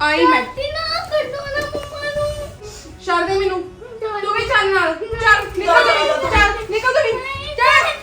ਆਈ ਮੈਂ। ਚਾਚੀ ਨਾ ਕੱਢੋ ਨਾ ਮੰਮਾ ਨੂੰ। ਛੱਡ ਦੇ ਮੈਨੂੰ। ਤੂੰ ਵੀ ਚੱਲ ਨਾਲ। ਚੱਲ ਨਿਕਲ ਤੂੰ ਵੀ ਚੱਲ ਨਿਕਲ ਤੂੰ ਵੀ। ਚੱਲ।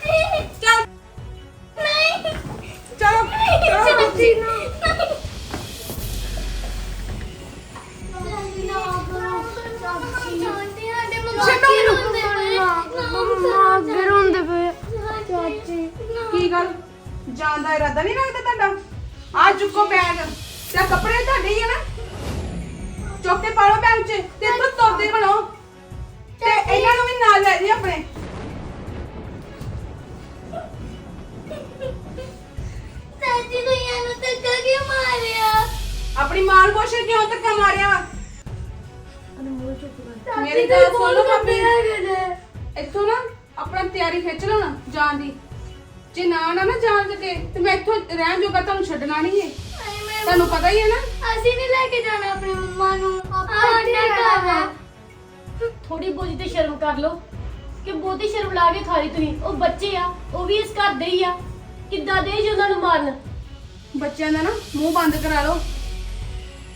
ਮੇਰੀ ਚਾਚੀ ਗੱਲ ਤੂੰ ਸੁਣ ਲਓ ਬਹੁਤ ਭਾਬੀ। ਗੰਦੇ ਹੈਗੇ ਨੇ। ਇੱਥੋਂ ਨਾ ਆਪਣਾ ਤਿਆਰੀ ਖਿੱਚ ਲਓ ਨਾ ਜਾਣ ਦੀ। ਜੇ ਨਾ ਨਾ ਨਾ ਜਾਣ ਸਕੇ ਤੇ ਮੈਂ ਇੱਥੋਂ ਰਹਿਣ ਜੋਗਾ ਤੁਹਾਨੂੰ ਛੱਡਣਾ ਨਹੀਂ ਹੈ ਹਾਏ ਮੈਂ ਤੁਹਾਨੂੰ ਪਤਾ ਹੀ ਹੈ ਨਾ? ਅਸੀਂ ਨਹੀਂ ਲੈ ਕੇ ਜਾਣਾ ਆਪਣੀ ਮੰਮਾ ਨੂੰ। ਆਪਾਂ ਇੱਥੇ ਰਹਿਣਾ ਥੋੜੀ ਬਹੁਤੀ ਤੇ ਸ਼ਰਮ ਕਰ ਲਓ। ਕਿ ਬਹੁਤੀ ਸ਼ਰਮ ਲਾ ਕੇ ਖਾ ਲਈ ਤੁਸੀਂ। ਉਹ ਬੱਚੇ ਆ ਉਹ ਵੀ ਇਸ ਘਰ ਦੇ ਹੀ ਆ। ਕਿੱਦਾਂ ਦੇ ਜੀ ਉਹਨਾਂ ਨੂੰ ਮਾਰਨ? ਬੱਚਿਆਂ ਦਾ ਨਾ ਮੂੰਹ ਬੰਦ ਕਰਾ ਲਓ।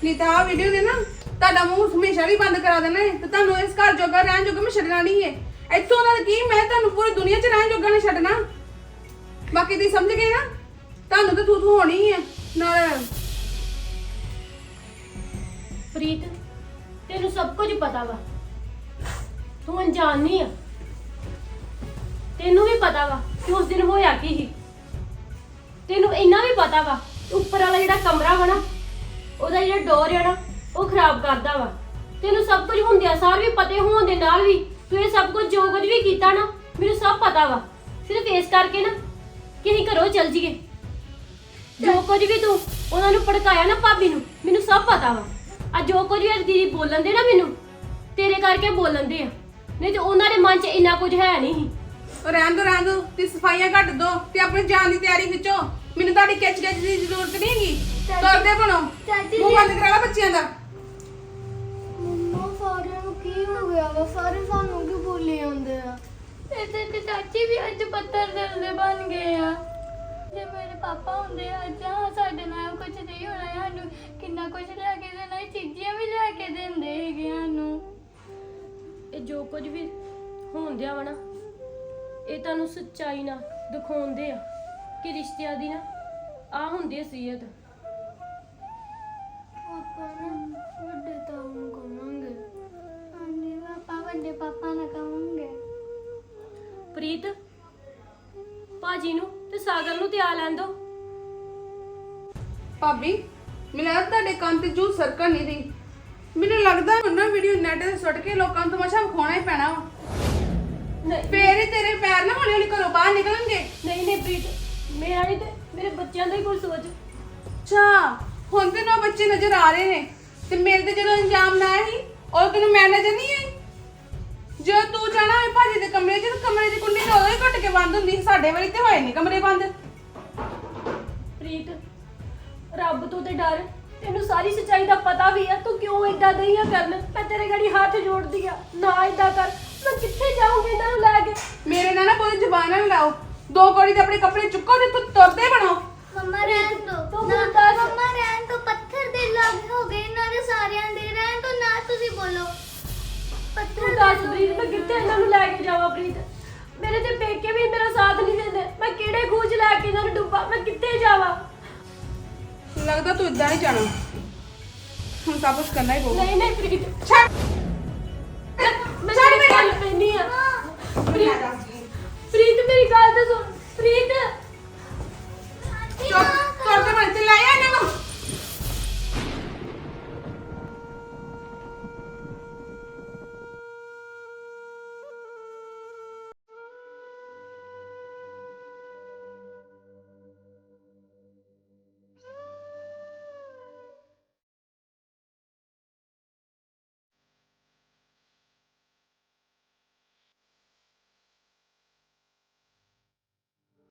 ਨਹੀਂ ਤਾਂ ਆ ਵੀਡੀਓ ਨੇ ਨਾ ਤੁਹਾਡਾ ਮੂੰਹ ਹਮੇਸ਼ਾ ਲਈ ਬੰਦ ਕਰਾ ਦੇਣਾ ਹੈ ਤੇ ਤੁਹਾਨੂੰ ਇਸ ਘਰ ਜੋਗਾ ਰਹਿਣ ਜੋਗਾ ਮੈਂ ਛੱਡਣਾ ਨਹੀਂ ਹੈ। ਇੱਥੋਂ ਨਾਲ ਕੀ ਮੈਂ ਤੁਹਾਨੂੰ ਪੂਰੀ ਦੁਨੀਆ 'ਚ ਰਹਿਣ ਜੋਗਾ ਨਹੀਂ ਛੱਡਣਾ। ਬਾਕੀ ਤੁਸੀਂ ਸਮਝ ਗਏ ਨਾ? ਤੁਹਾਨੂੰ ਤਾਂ ਥੂ ਥੂ ਹੋਣੀ ਹੈ, ਨਾਲ ਪ੍ਰੀਤ, ਤੈਨੂੰ ਸਭ ਕੁਝ ਪਤਾ ਵਾ। ਤੂੰ ਅਣਜਾਣ ਨਹੀਂ ਆ। ਤੈਨੂੰ ਵੀ ਪਤਾ ਵਾ ਕਿ ਉਸ ਦਿਨ ਹੋਇਆ ਕੀ ਸੀ। ਤੈਨੂੰ ਇੰਨਾ ਵੀ ਪਤਾ ਵਾ ਉੱਪਰ ਵਾਲਾ ਜਿਹੜਾ ਕਮਰਾ ਵਾ ਨਾ, ਉਹਦਾ ਜਿਹੜਾ ਡੋਰ ਆ ਨਾ ਉਹ ਖਰਾਬ ਕਰਦਾ ਵਾ। ਤੈਨੂੰ ਸਭ ਕੁਝ ਹੁੰਦਿਆ ਸਾਰ ਵੀ ਪਤੇ ਹੋਣ ਦੇ ਨਾਲ ਵੀ ਤੂੰ ਇਹ ਸਭ ਕੁਝ ਜੋ ਕੁਝ ਵੀ ਕੀਤਾ ਨਾ ਮੈਨੂੰ ਸਭ ਪਤਾ ਵਾ। ਸਿਰਫ ਇਸ ਕਰਕੇ ਨਾ ਕਿ ਅਸੀਂ ਘਰੋਂ ਚੱਲ ਜੀਏ ਜੋ ਕੁਝ ਵੀ ਤੂੰ ਉਹਨਾਂ ਨੂੰ ਭੜਕਾਇਆ ਨਾ ਭਾਬੀ ਨੂੰ ਮੈਨੂੰ ਸਭ ਪਤਾ ਵਾ। ਆ ਜੋ ਕੁਝ ਵੀ ਅੱਜ ਦੀਦੀ ਬੋਲਣ ਦੇ ਨਾ ਮੈਨੂੰ ਤੇਰੇ ਕਰਕੇ ਬੋਲਣ ਦੇ ਆ। ਨਹੀਂ ਤੇ ਉਹਨਾਂ ਦੇ ਮਨ 'ਚ ਇੰਨਾ ਕੁਝ ਹੈ ਨਹੀਂ ਸੀ। ਉਹ ਰਹਿਣ ਦੋ ਰਹਿਣ ਦੋ ਤੇ ਸਫਾਈਆਂ ਘੱਟ ਦੋ ਤੇ ਆਪਣੀ ਜਾਨ ਦੀ ਤਿਆਰੀ ਖਿੱਚੋ ਮੈਨੂੰ ਤੁਹਾਡੀ ਖਿੱਚ ਖਿੱਚ ਦੀ ਜ਼ਰੂਰਤ ਨਹੀਂ ਹੈਗੀ। ਤੁਰਦੇ ਬਣੋ। ਚਾਚੀ ਮੂੰਹ। ਬੰਦ ਕਰਾ ਲਾ ਬੱਚਿਆਂ ਦਾ। ਗਿਆ ਵਾ ਸਾਰੇ ਸਾਨੂੰ ਕਿਉਂ ਬੋਲੀ ਜਾਂਦੇ ਆ? ਇੱਥੇ ਤੇ ਚਾਚੀ ਵੀ ਅੱਜ ਪੱਤਰ ਦੇ ਬਣ ਗਏ ਆ। ਜੇ ਮੇਰੇ ਪਾਪਾ ਹੁੰਦੇ ਅੱਜ ਆ ਸਾਡੇ ਨਾਲ ਕੁਝ ਨਹੀਂ ਹੋਣਾ ਸੀ, ਸਾਨੂੰ ਕਿੰਨਾ ਕੁਝ ਲੈ ਕੇ ਦੇਣਾ ਸੀ, ਚੀਜ਼ੀਆਂ ਵੀ ਲੈ ਕੇ ਦਿੰਦੇ ਹੈਗੇ ਸਾਨੂੰ। ਇਹ ਜੋ ਕੁਝ ਵੀ ਹੋਣ ਦਿਆ ਵਾ ਨਾ ਇਹ ਤੁਹਾਨੂੰ ਸੱਚਾਈ ਨਾਲ ਦਿਖਾਉਂਦੇ ਆ ਕਿ ਰਿਸ਼ਤਿਆਂ ਦੀ ਨਾ ਆ ਹੁੰਦੀ ਹੈ ਸੀਅਤ ਪ੍ਰੀਤ। ਭਾਜੀ ਨੂੰ ਤੇ ਸਾਗਰ ਨੂੰ ਤੇ ਆ ਲੈਣ ਦੋ। ਭਾਬੀ ਮੈਨੂੰ ਲੱਗਦਾ ਤੁਹਾਡੇ ਕੰਨ ਤੇ ਜੂ ਸਰਕਣ ਨਹੀਂ ਰਹੀ। ਮੈਨੂੰ ਲੱਗਦਾ ਹੁਣ ਨਾ ਵੀਡੀਓ ਨੈਟ ਤੇ ਸੁੱਟ ਕੇ ਲੋਕਾਂ ਨੂੰ ਤਮਾਸ਼ਾ ਵਿਖਾਉਣਾ ਹੀ ਪੈਣਾ ਵਾ। ਨਹੀਂ। ਫੇਰ ਹੀ ਤੇਰੇ ਪੈਰ ਨਾ ਹੌਲੀ ਹੌਲੀ ਘਰੋਂ ਬਾਹਰ ਨਿਕਲਣਗੇ। ਨਹੀਂ ਨਹੀਂ ਪ੍ਰੀਤ ਮੇਰਾ ਨਹੀਂ ਤੇ ਮੇਰੇ ਬੱਚਿਆਂ ਦਾ ਹੀ ਕੋਈ ਸੋਚ। ਅੱਛਾ ਹੁਣ ਤੇ ਨੋ ਬੱਚੇ ਨਜ਼ਰ ਆ ਰਹੇ ਨੇ। ਤੇ ਮੇਰੇ ਤੇ ਜਦੋਂ ਇੰਜਾਮ ਲਾਇਆ ਸੀ ਉਹ ਤੈਨੂੰ ਮੈਂ ਨਜ਼ਰ ਨਹੀਂ ਕੇ ਬੰਦ ਹੁੰਦੀ ਸੀ ਸਾਡੇ ਵਾਲੀ ਤੇ ਹੋਏ ਨਹੀਂ ਕਮਰੇ ਬੰਦ। ਪ੍ਰੀਤ ਰੱਬ ਤੋਂ ਤੇ ਡਰ। ਤੈਨੂੰ ਸਾਰੀ ਸੱਚਾਈ ਦਾ ਪਤਾ ਵੀ ਆ ਤੂੰ ਕਿਉਂ ਏਦਾਂ ਨਹੀਂ ਆ ਕਰਨ? ਮੈਂ ਤੇਰੇ ਗਾੜੀ ਹੱਥ ਜੋੜਦੀ ਆ। ਨਾ ਏਦਾਂ ਕਰ। ਮੈਂ ਕਿੱਥੇ ਜਾਊਂਗੀ ਇਹਨਾਂ ਨੂੰ ਲੈ ਕੇ? ਮੇਰੇ ਨਾਲ ਨਾ ਕੋਈ ਜ਼ਬਾਨ ਨਾ ਲਾਓ। ਦੋ ਕੋੜੀ ਦੇ ਆਪਣੇ ਕੱਪੜੇ ਚੁੱਕੋ ਤੇ ਤੂੰ ਤੁਰਦੇ ਬਣੋ। ਮੰਮਾ ਰਹਿਣ ਦੋ। ਤੂੰ ਨਾ। ਮੰਮਾ ਰਹਿਣ ਤੋਂ ਪੱਥਰ ਦੇ ਲੱਗ ਹੋ ਗਏ ਇਹਨਾਂ ਦੇ ਸਾਰਿਆਂ ਦੇ। ਰਹਿਣ ਤੋਂ ਨਾ ਤੁਸੀਂ ਬੋਲੋ। ਪੱਥਰ ਤੂੰ ਦੱਸ ਪ੍ਰੀਤ ਮੈਂ ਕਿੱਥੇ ਇਹਨਾਂ ਨੂੰ ਲੈ ਕੇ ਜਾਵਾਂ ਪ੍ਰੀਤ? ਮੇਰੇ ਤੇ ਪੇਕੇ ਵੀ ਮੇਰਾ ਸਾਥ ਨਹੀਂ ਦਿੰਦੇ। ਮੈਂ ਕਿਹੜੇ ਖੂਜ ਲੈ ਕੇ ਇਹਨਾਂ ਨੂੰ ਡੁੱਬਾ? ਮੈਂ ਕਿੱਥੇ ਜਾਵਾਂ? ਲੱਗਦਾ ਤੂੰ ਇਦਾਂ ਨਹੀਂ ਜਾਣਾ। ਹੁਣ ਕੁਝ ਕਰਨਾ ਹੀ ਪਊਗਾ। ਨਹੀਂ ਨਹੀਂ ਪ੍ਰੀਤ। ਛੱਡ! ਮੈਂ ਤੇਰੀ ਗੱਲ ਪੈਣੀ ਆ ਪ੍ਰੀਤ ਪ੍ਰੀਤ ਮੇਰੀ ਗੱਲ ਤਾਂ ਸੁਣ। ਪ੍ਰੀਤ